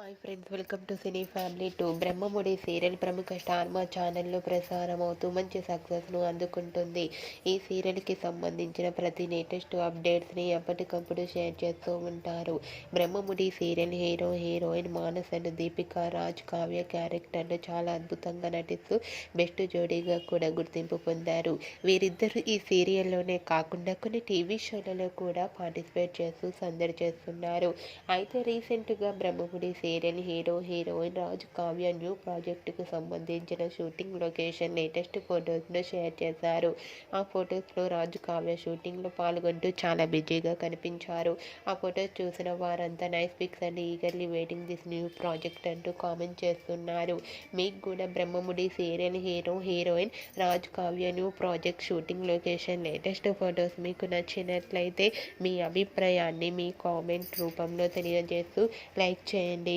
Hi friends welcome to cine family two Brahmamudi serial ప్రముఖ star Maa ఛానల్లో ప్రసారం అవుతూ మంచి సక్సెస్ను అందుకుంటుంది. ఈ సీరియల్కి సంబంధించిన ప్రతి లేటెస్ట్ అప్డేట్స్ని ఎప్పటికప్పుడు షేర్ చేస్తూ ఉంటారు. Brahmamudi serial hero heroine Manas and Deepika Raj Kavya క్యారెక్టర్లు చాలా అద్భుతంగా నటిస్తూ బెస్ట్ జోడీగా కూడా గుర్తింపు పొందారు. వీరిద్దరూ ఈ సీరియల్లోనే కాకుండా కొన్ని టీవీ షోలలో కూడా పార్టిసిపేట్ చేస్తూ సందడి చేస్తున్నారు. అయితే రీసెంట్గా Brahmamudi serial hero heroine Raju Kavya new ప్రాజెక్టుకు సంబంధించిన షూటింగ్ లొకేషన్ లేటెస్ట్ ఫొటోస్ను షేర్ చేశారు. ఆ ఫొటోస్లో రాజు కావ్య షూటింగ్లో పాల్గొంటూ చాలా బిజీగా కనిపించారు. ఆ ఫొటోస్ చూసిన వారంతా nice pics and eagerly waiting this new project అంటూ కామెంట్ చేస్తున్నారు. మీకు కూడా Brahmamudi serial hero heroine Raju Kavya new project shooting location latest photos మీకు నచ్చినట్లయితే మీ అభిప్రాయాన్ని మీ కామెంట్ రూపంలో తెలియజేస్తూ లైక్ చేయండి.